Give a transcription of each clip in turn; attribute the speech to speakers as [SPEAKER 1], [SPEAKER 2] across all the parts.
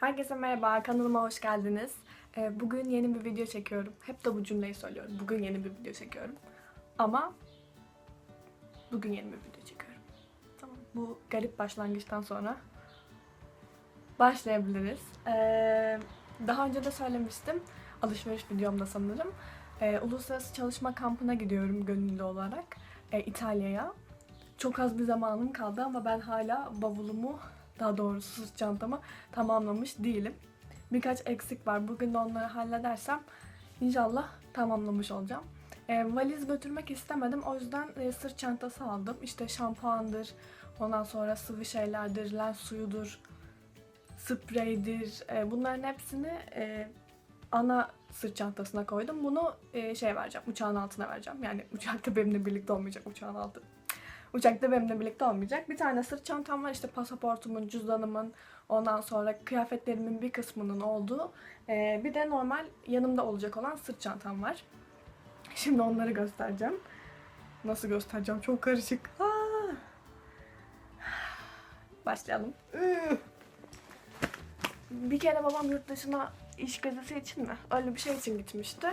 [SPEAKER 1] Herkese merhaba, kanalıma hoş geldiniz. Ee, Bugün yeni bir video çekiyorum. Hep de bu cümleyi söylüyorum. Bugün yeni bir video çekiyorum. Ama bugün yeni bir video çekiyorum. Tamam. Bu garip başlangıçtan sonra başlayabiliriz. Ee, Daha önce de söylemiştim. Alışveriş videomda sanırım. Ee, Uluslararası Çalışma Kampı'na gidiyorum gönüllü olarak. Ee, İtalya'ya. Çok az bir zamanım kaldı ama ben hala bavulumu daha doğrusu sırt çantamı tamamlamış değilim. Birkaç eksik var. Bugün de onları halledersem inşallah tamamlamış olacağım. E, valiz götürmek istemedim. O yüzden e, sırt çantası aldım. İşte şampuandır, ondan sonra sıvı şeylerdir, lens suyudur, spreydir. E, bunların hepsini e, ana sırt çantasına koydum. Bunu e, şey vereceğim, uçağın altına vereceğim. Yani uçakta benimle birlikte olmayacak uçağın altı. Uçakta benimle birlikte olmayacak. Bir tane sırt çantam var işte pasaportumun, cüzdanımın, ondan sonra kıyafetlerimin bir kısmının olduğu. Ee, bir de normal yanımda olacak olan sırt çantam var. Şimdi onları göstereceğim. Nasıl göstereceğim? Çok karışık. Aa! Başlayalım. Üh! Bir kere babam yurt dışına iş gezisi için mi? Öyle bir şey için gitmişti.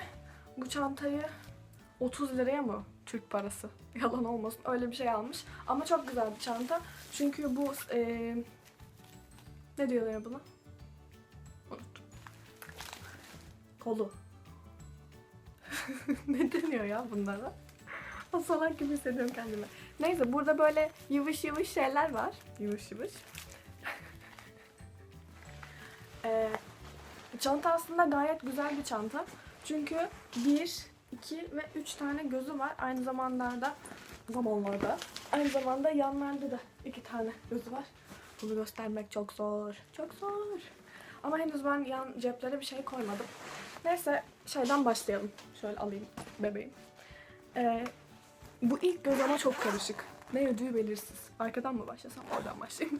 [SPEAKER 1] Bu çantayı 30 liraya mı Türk parası? Yalan olmasın öyle bir şey almış. Ama çok güzel bir çanta. Çünkü bu e, ne diyorlar buna? Unuttum. Kolu. ne deniyor ya bunlara? O salak gibi hissediyorum kendimi. Neyse burada böyle yıvış yıvış şeyler var. Yıvış yıvış. Ee, çanta aslında gayet güzel bir çanta. Çünkü bir, iki ve üç tane gözü var. Aynı zamanlarda zamanlarda aynı zamanda yanlarda da iki tane gözü var. Bunu göstermek çok zor. Çok zor. Ama henüz ben yan ceplere bir şey koymadım. Neyse şeyden başlayalım. Şöyle alayım bebeğim. Ee, bu ilk göz ama çok karışık. Ne ödüğü belirsiz. Arkadan mı başlasam? Oradan başlayayım.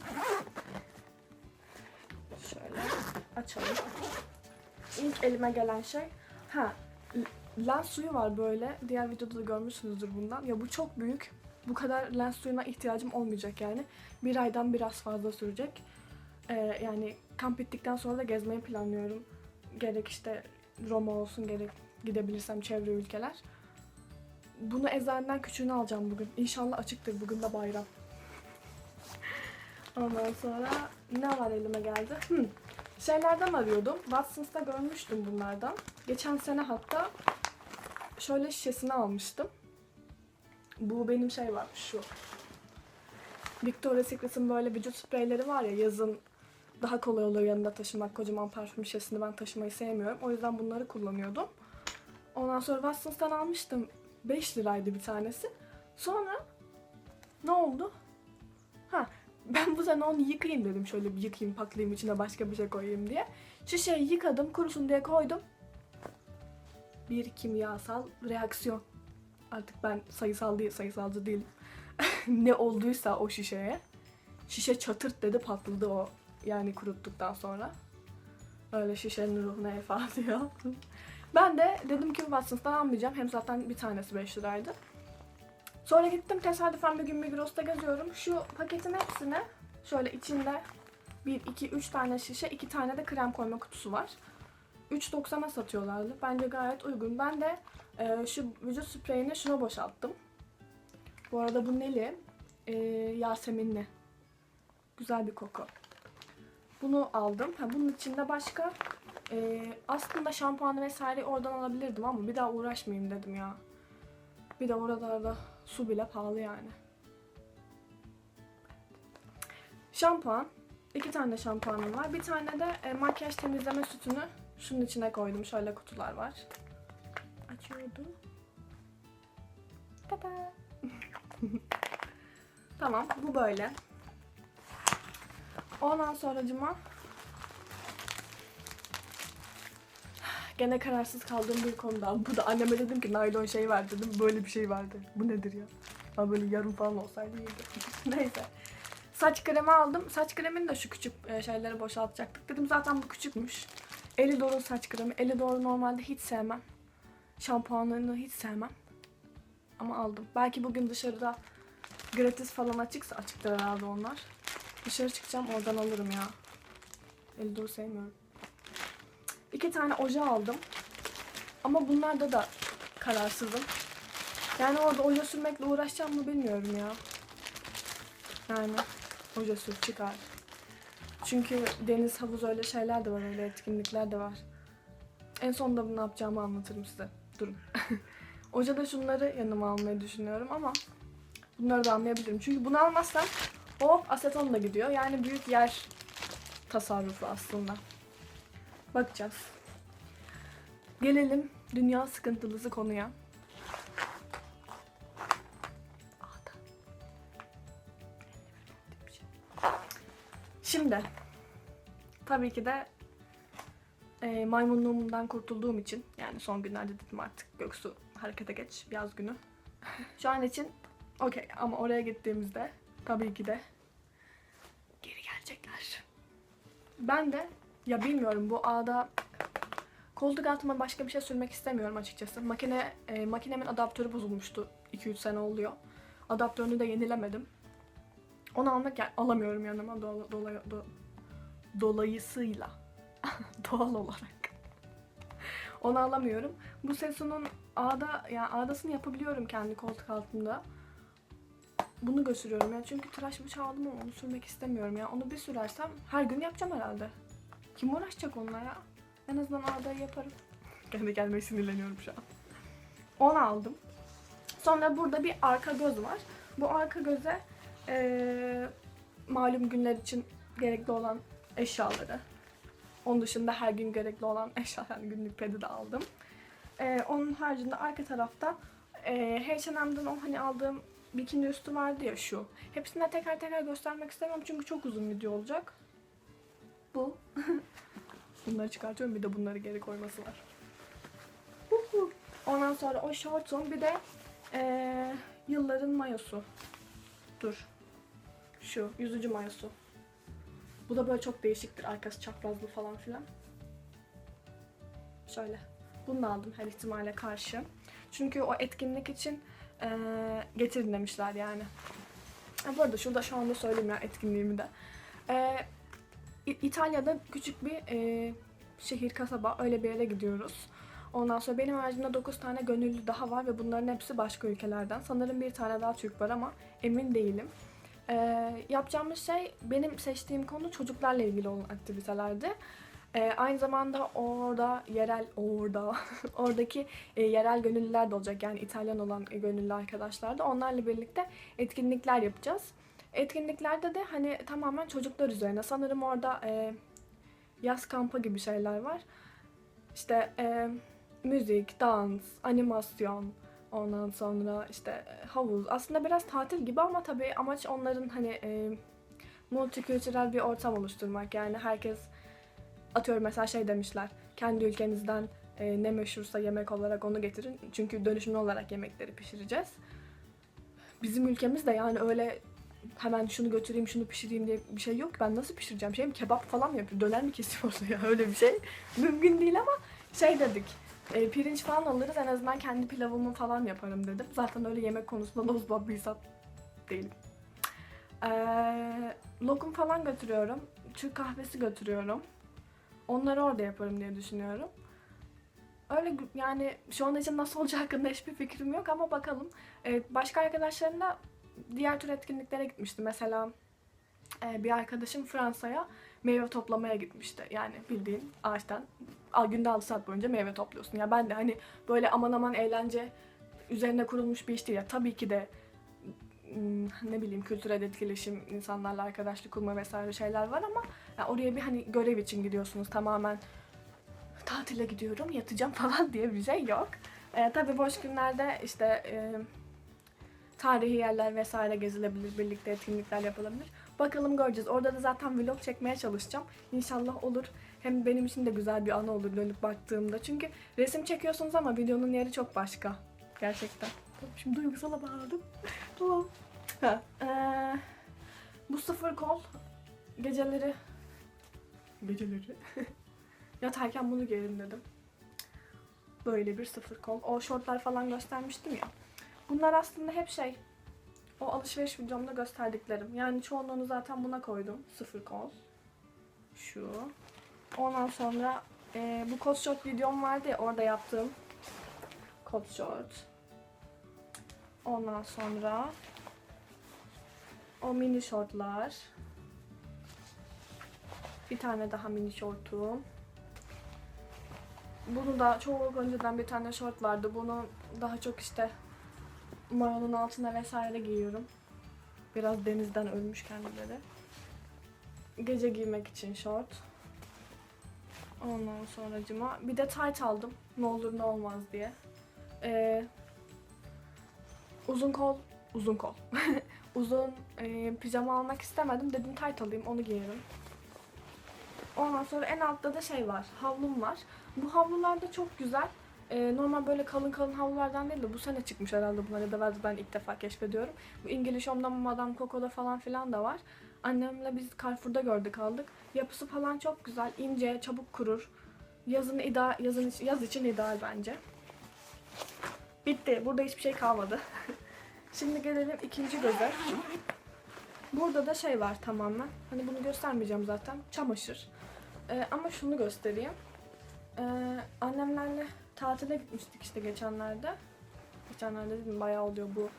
[SPEAKER 1] Şöyle açalım. İlk elime gelen şey ha lens suyu var böyle. Diğer videoda da görmüşsünüzdür bundan. Ya bu çok büyük. Bu kadar lens suyuna ihtiyacım olmayacak yani. Bir aydan biraz fazla sürecek. Ee, yani kamp bittikten sonra da gezmeyi planlıyorum. Gerek işte Roma olsun gerek gidebilirsem çevre ülkeler. Bunu eczaneden küçüğünü alacağım bugün. İnşallah açıktır. Bugün de bayram. Ondan sonra ne var elime geldi? Hmm. Şeylerden arıyordum. Watsons'ta görmüştüm bunlardan. Geçen sene hatta şöyle şişesini almıştım. Bu benim şey var şu. Victoria's Secret'ın böyle vücut spreyleri var ya yazın daha kolay oluyor yanında taşımak. Kocaman parfüm şişesini ben taşımayı sevmiyorum. O yüzden bunları kullanıyordum. Ondan sonra Watsons'tan almıştım. 5 liraydı bir tanesi. Sonra ne oldu? Ha ben bu sene onu yıkayayım dedim. Şöyle bir yıkayayım, paklayayım, içine başka bir şey koyayım diye. Şişeyi yıkadım, kurusun diye koydum. Bir kimyasal reaksiyon. Artık ben sayısal değil, sayısalcı değilim. ne olduysa o şişeye. Şişe çatırt dedi patladı o yani kuruttuktan sonra. Öyle şişenin ruhuna ifade yaptım. Ben de dedim ki Watsons'tan almayacağım. Hem zaten bir tanesi 5 liraydı. Sonra gittim tesadüfen bir gün Migros'ta geziyorum. Şu paketin hepsine şöyle içinde 1, 2, 3 tane şişe, 2 tane de krem koyma kutusu var. 3.90'a satıyorlardı. Bence gayet uygun. Ben de e, şu vücut spreyini şuna boşalttım. Bu arada bu neli? E, Yaseminli. Güzel bir koku. Bunu aldım. Ha, bunun içinde başka e, aslında şampuanı vesaire oradan alabilirdim ama bir daha uğraşmayayım dedim ya. Bir de oralarda su bile pahalı yani. Şampuan. iki tane şampuanım var. Bir tane de e, makyaj temizleme sütünü şunun içine koydum. Şöyle kutular var. Açıyordum. Tada. tamam bu böyle. Ondan sonracıma gene kararsız kaldığım bir konuda. Bu da anneme dedim ki naylon şey var dedim. Böyle bir şey vardı. Bu nedir ya? Ama böyle yarım falan olsaydı iyiydi. Neyse. Saç kremi aldım. Saç kremini de şu küçük e, şeyleri boşaltacaktık. Dedim zaten bu küçükmüş. Elidor'un saç kremi. Elidor'u normalde hiç sevmem. Şampuanlarını hiç sevmem. Ama aldım. Belki bugün dışarıda gratis falan açıksa açıktır herhalde onlar. Dışarı çıkacağım oradan alırım ya. Elidor'u sevmiyorum. İki tane oje aldım. Ama bunlarda da kararsızım. Yani orada oje sürmekle uğraşacağım mı bilmiyorum ya. Yani oje sür çıkar. Çünkü deniz, havuz öyle şeyler de var, öyle etkinlikler de var. En sonunda bunu ne yapacağımı anlatırım size. Durun. Oca da şunları yanıma almayı düşünüyorum ama bunları da almayabilirim. Çünkü bunu almazsam hop aseton da gidiyor. Yani büyük yer tasarrufu aslında. Bakacağız. Gelelim dünya sıkıntılısı konuya. Şimdi tabii ki de e, maymunluğumdan kurtulduğum için yani son günlerde dedim artık Göksu harekete geç yaz günü. Şu an için okey ama oraya gittiğimizde tabii ki de geri gelecekler. Ben de ya bilmiyorum bu ağda koltuk altıma başka bir şey sürmek istemiyorum açıkçası. Makine e, makinemin adaptörü bozulmuştu 2-3 sene oluyor. Adaptörünü de yenilemedim. Onu almak yani alamıyorum yanıma dola- dola- do- dolayısıyla doğal olarak. Onu alamıyorum. Bu Sesu'nun ağda yani ağdasını yapabiliyorum kendi koltuk altında. Bunu götürüyorum yani çünkü tıraş bıçağı aldım ama onu sürmek istemiyorum ya. Onu bir sürersem her gün yapacağım herhalde. Kim uğraşacak onunla ya? En azından ağdayı yaparım. Kendi kendime sinirleniyorum şu an. Onu aldım. Sonra burada bir arka göz var. Bu arka göze eee, malum günler için gerekli olan eşyaları. Onun dışında her gün gerekli olan eşya yani günlük pedi de aldım. Ee, onun haricinde arka tarafta e, H&M'den o hani aldığım bikini üstü vardı ya şu. Hepsine tekrar tekrar göstermek istemiyorum çünkü çok uzun video olacak. Bu. Bunları çıkartıyorum bir de bunları geri koyması var. Ondan sonra o şortum bir de e, yılların mayosu. Dur. Şu yüzücü mayosu. Bu da böyle çok değişiktir. Arkası çaprazlı falan filan. Şöyle. Bunu da aldım her ihtimale karşı. Çünkü o etkinlik için eee getirin demişler yani. Ha, bu arada şurada şu anda söyleyeyim ya etkinliğimi de. İ- İtalya'da küçük bir eee, şehir, kasaba öyle bir yere gidiyoruz. Ondan sonra benim haricimde 9 tane gönüllü daha var ve bunların hepsi başka ülkelerden. Sanırım bir tane daha Türk var ama emin değilim. Ee, yapacağımız şey benim seçtiğim konu çocuklarla ilgili olan aktivitelerdi. Ee, aynı zamanda orada yerel orada oradaki e, yerel gönüllüler de olacak yani İtalyan olan e, gönüllü arkadaşlar da onlarla birlikte etkinlikler yapacağız. Etkinliklerde de hani tamamen çocuklar üzerine sanırım orada e, yaz kampı gibi şeyler var. İşte e, müzik, dans, animasyon, Ondan sonra işte e, havuz. Aslında biraz tatil gibi ama tabii amaç onların hani e, multikültürel bir ortam oluşturmak. Yani herkes atıyorum mesela şey demişler. Kendi ülkenizden e, ne meşhursa yemek olarak onu getirin. Çünkü dönüşümlü olarak yemekleri pişireceğiz. Bizim ülkemizde yani öyle hemen şunu götüreyim şunu pişireyim diye bir şey yok. Ben nasıl pişireceğim? Şey mi kebap falan mı yapıyor? Döner mi kesiyor ya? Öyle bir şey mümkün değil ama şey dedik. E, pirinç falan alırız en azından kendi pilavımı falan yaparım dedim. Zaten öyle yemek konusunda da uzman bir insan değilim. E, lokum falan götürüyorum. Türk kahvesi götürüyorum. Onları orada yaparım diye düşünüyorum. Öyle yani şu an için nasıl olacağı hakkında hiçbir fikrim yok ama bakalım. E, başka arkadaşlarımla diğer tür etkinliklere gitmişti. Mesela e, bir arkadaşım Fransa'ya meyve toplamaya gitmişti. Yani bildiğin ağaçtan günde 6 saat boyunca meyve topluyorsun. Ya ben de hani böyle aman aman eğlence üzerine kurulmuş bir iş değil. Ya tabii ki de hmm, ne bileyim kültürel etkileşim, insanlarla arkadaşlık kurma vesaire şeyler var ama ya oraya bir hani görev için gidiyorsunuz tamamen tatile gidiyorum yatacağım falan diye bir şey yok. E, tabii boş günlerde işte e, tarihi yerler vesaire gezilebilir, birlikte etkinlikler yapılabilir. Bakalım göreceğiz. Orada da zaten vlog çekmeye çalışacağım. İnşallah olur. Hem benim için de güzel bir anı olur dönüp baktığımda. Çünkü resim çekiyorsunuz ama videonun yeri çok başka. Gerçekten. Şimdi duygusala bağladım. tamam. Ha, eee, bu sıfır kol geceleri geceleri yatarken bunu giyerim dedim. Böyle bir sıfır kol. O şortlar falan göstermiştim ya. Bunlar aslında hep şey o alışveriş videomda gösterdiklerim. Yani çoğunluğunu zaten buna koydum. Sıfır kol. Şu. Ondan sonra e, bu kot short videom vardı ya orada yaptığım kot short. Ondan sonra o mini şortlar. Bir tane daha mini şortum. Bunu da çok önceden bir tane şort vardı. Bunu daha çok işte mayonun altına vesaire giyiyorum. Biraz denizden ölmüş kendileri. Gece giymek için şort. Ondan sonra bir de tight aldım. Ne olur ne olmaz diye. Ee, uzun kol, uzun kol. uzun e, pijama almak istemedim. Dedim tight alayım onu giyerim. Ondan sonra en altta da şey var. Havlum var. Bu havlular da çok güzel. Ee, normal böyle kalın kalın havlulardan değil de bu sene çıkmış herhalde bunlar ya da ben- ben ilk defa keşfediyorum. Bu İngiliz Home'da Madame Coco'da falan filan da var. Annemle biz Carrefour'da gördük aldık. Yapısı falan çok güzel. ince, çabuk kurur. Yazın ideal, yazın yaz için ideal bence. Bitti. Burada hiçbir şey kalmadı. Şimdi gelelim ikinci göze. Burada da şey var tamamen. Hani bunu göstermeyeceğim zaten. Çamaşır. Ee, ama şunu göstereyim. Ee, annemlerle tatile gitmiştik işte geçenlerde. Geçenlerde dedim bayağı oluyor bu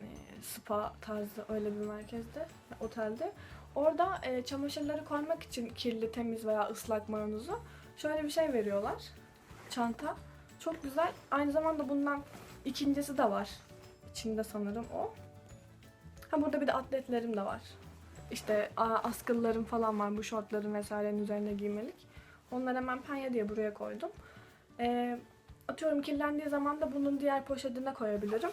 [SPEAKER 1] e, spa tarzı öyle bir merkezde, otelde. Orada e, çamaşırları koymak için kirli, temiz veya ıslak mayonuzu şöyle bir şey veriyorlar. Çanta. Çok güzel. Aynı zamanda bundan ikincisi de var. İçinde sanırım o. Ha burada bir de atletlerim de var. İşte a- askılılarım falan var bu şortların vesairenin üzerine giymelik. Onları hemen penye diye buraya koydum. Ee, atıyorum kirlendiği zaman da bunun diğer poşetine koyabilirim.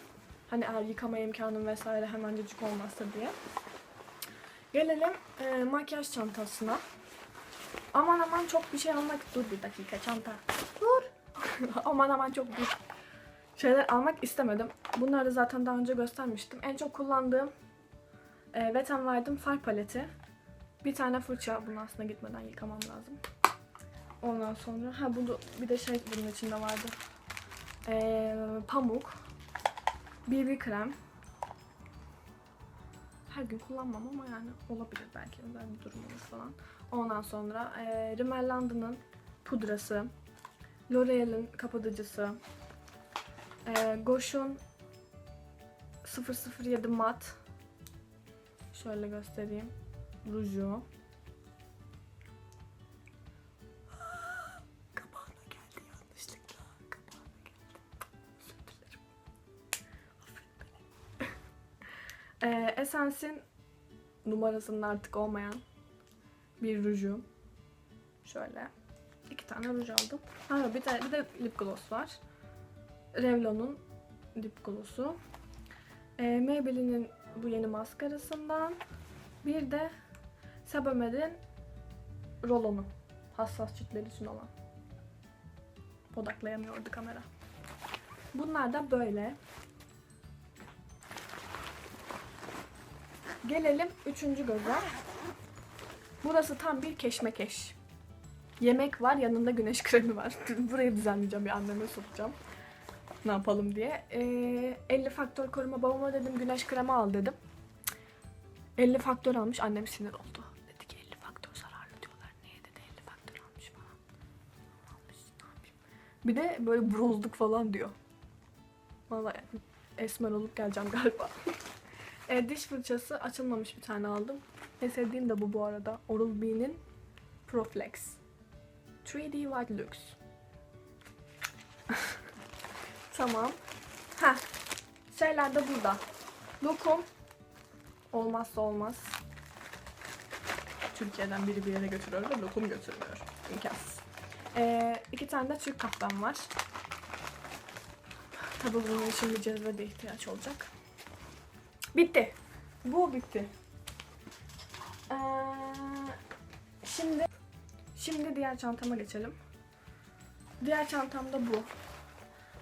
[SPEAKER 1] Hani eğer yıkama imkanım vesaire hemencecik olmazsa diye. Gelelim e, makyaj çantasına. Aman aman çok bir şey almak... Dur bir dakika çanta. Dur. aman aman çok bir şeyler almak istemedim. Bunları zaten daha önce göstermiştim. En çok kullandığım e, Wet n Wild'ın far paleti. Bir tane fırça. Bunu aslında gitmeden yıkamam lazım. Ondan sonra ha bunu bir de şey bunun içinde vardı. Ee, pamuk, BB krem. Her gün kullanmam ama yani olabilir belki özel bir durum olur falan. Ondan sonra e, Rimmel London'ın pudrası, L'Oreal'in kapatıcısı, e, Gosh'un 007 mat. Şöyle göstereyim. Ruju. Ee, Essence'in numarasının artık olmayan bir ruju. Şöyle. iki tane ruj aldım. Ha, bir, tane, bir de lip gloss var. Revlon'un lip gloss'u. Ee, Maybelline'in bu yeni maskarasından. Bir de Sebamed'in rolonu. Hassas ciltler için olan. Odaklayamıyordu kamera. Bunlar da böyle. Gelelim üçüncü göze. Burası tam bir keşmekeş. Yemek var, yanında güneş kremi var. Burayı düzenleyeceğim, bir anneme sokacağım. Ne yapalım diye. Ee, 50 faktör koruma babama dedim güneş kremi al dedim. 50 faktör almış, annem sinir oldu. Dedi ki 50 faktör zararlı diyorlar. Niye dedi 50 faktör almış falan. Almış, ne. Bir de böyle bronzluk falan diyor. Vallahi esmer olup geleceğim galiba. E, diş fırçası açılmamış bir tane aldım. En sevdiğim de bu bu arada. Oral-B'nin Proflex. 3D White Lux. tamam. Ha, şeyler de burada. Lokum. Olmazsa olmaz. Türkiye'den biri bir yere götürüyor ve lokum götürmüyor. İmkansız. Ee, iki tane de Türk kahvem var. Tabii bunun için bir cezvede ihtiyaç olacak. Bitti. Bu bitti. Ee, şimdi şimdi diğer çantama geçelim. Diğer çantam da bu.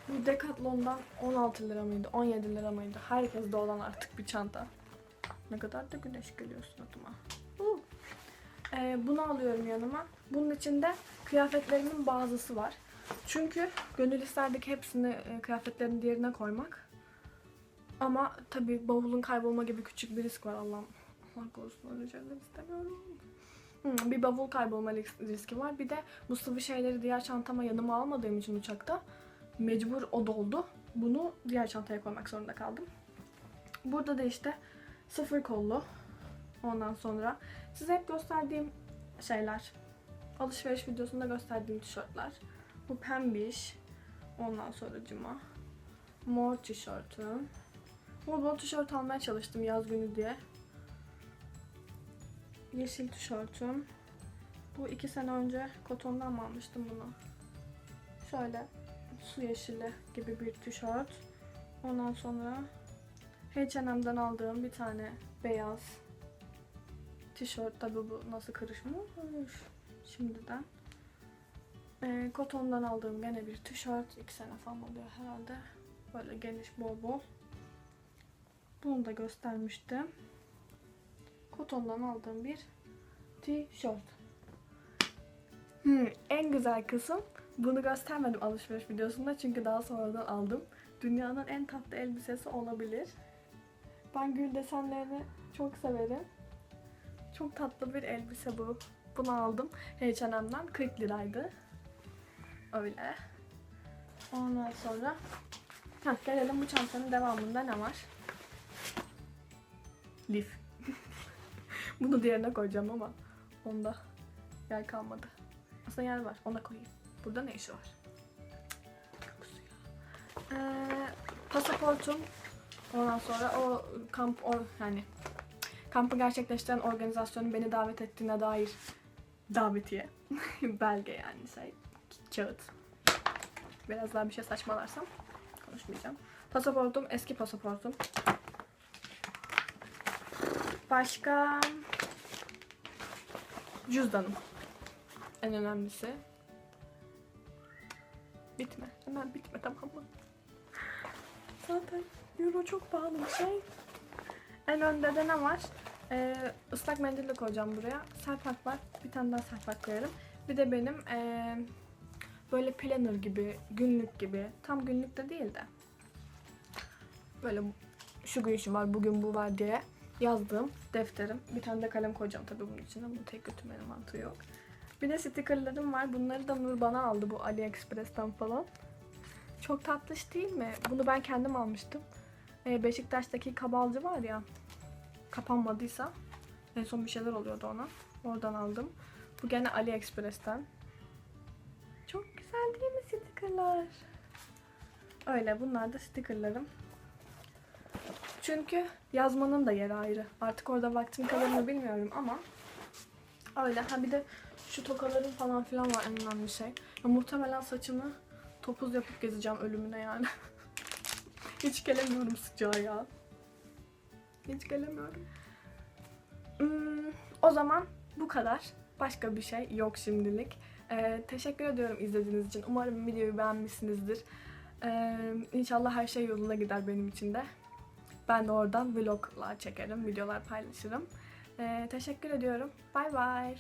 [SPEAKER 1] Bu Decathlon'dan 16 lira mıydı, 17 lira mıydı? Herkeste olan artık bir çanta. Ne kadar da güneş geliyor suratıma. Ee, bunu alıyorum yanıma. Bunun içinde kıyafetlerimin bazısı var. Çünkü gönül isterdik hepsini e, kıyafetlerin diğerine koymak. Ama tabii bavulun kaybolma gibi küçük bir risk var Allah'ım. Allah korusun öyle şeyler istemiyorum. Hmm, bir bavul kaybolma ris- riski var. Bir de bu sıvı şeyleri diğer çantama yanıma almadığım için uçakta mecbur o doldu. Bunu diğer çantaya koymak zorunda kaldım. Burada da işte sıfır kollu. Ondan sonra size hep gösterdiğim şeyler. Alışveriş videosunda gösterdiğim tişörtler. Bu pembiş. Ondan sonra cima. Mor tişörtüm. Mor bol tişört almaya çalıştım yaz günü diye. Yeşil tişörtüm. Bu iki sene önce kotondan mı almıştım bunu? Şöyle su yeşili gibi bir tişört. Ondan sonra H&M'den aldığım bir tane beyaz tişört. Tabi bu nasıl karışmış şimdiden. Ee, kotondan aldığım gene bir tişört. iki sene falan oluyor herhalde. Böyle geniş bol bol. Bunu da göstermiştim. Kotondan aldığım bir tişört. Hmm, en güzel kısım bunu göstermedim alışveriş videosunda çünkü daha sonradan aldım. Dünyanın en tatlı elbisesi olabilir. Ben gül desenlerini çok severim. Çok tatlı bir elbise bu. Bunu aldım H&M'den 40 liraydı. Öyle. Ondan sonra Heh, gelelim bu çantanın devamında ne var? Lif. Bunu diğerine koyacağım ama onda yer kalmadı. Aslında yer var. Ona koyayım. Burada ne işi var? Ee, pasaportum. Ondan sonra o kamp or yani kampı gerçekleştiren organizasyonun beni davet ettiğine dair davetiye. Belge yani şey. Kağıt. Biraz daha bir şey saçmalarsam konuşmayacağım. Pasaportum eski pasaportum. Başka cüzdanım. En önemlisi. Bitme. Hemen bitme tamam mı? Zaten euro çok pahalı bir şey. En önde de ne var? Ee, ıslak mendil de koyacağım buraya. Serpak var. Bir tane daha serpak koyarım. Bir de benim ee, böyle planner gibi, günlük gibi. Tam günlük de değil de. Böyle şu gün şu var, bugün bu var diye yazdığım defterim. Bir tane de kalem koyacağım tabii bunun içine. Bunu tek götürmenin mantığı yok. Bir de stickerlarım var. Bunları da Nur bana aldı bu AliExpress'ten falan. Çok tatlış değil mi? Bunu ben kendim almıştım. Ee, Beşiktaş'taki kabalcı var ya. Kapanmadıysa. En son bir şeyler oluyordu ona. Oradan aldım. Bu gene AliExpress'ten. Çok güzel değil mi stickerlar? Öyle bunlar da stickerlarım. Çünkü yazmanın da yeri ayrı. Artık orada vaktim kalır mı bilmiyorum ama öyle. Ha bir de şu tokalarım falan filan var en önemli şey. Ya, muhtemelen saçımı topuz yapıp gezeceğim ölümüne yani. Hiç gelemiyorum sıcağa ya. Hiç gelemiyorum. Hmm, o zaman bu kadar. Başka bir şey yok şimdilik. Ee, teşekkür ediyorum izlediğiniz için. Umarım videoyu beğenmişsinizdir. Ee, inşallah her şey yoluna gider benim için de. Ben de oradan vloglar çekerim, videolar paylaşırım. Ee, teşekkür ediyorum. Bay bay.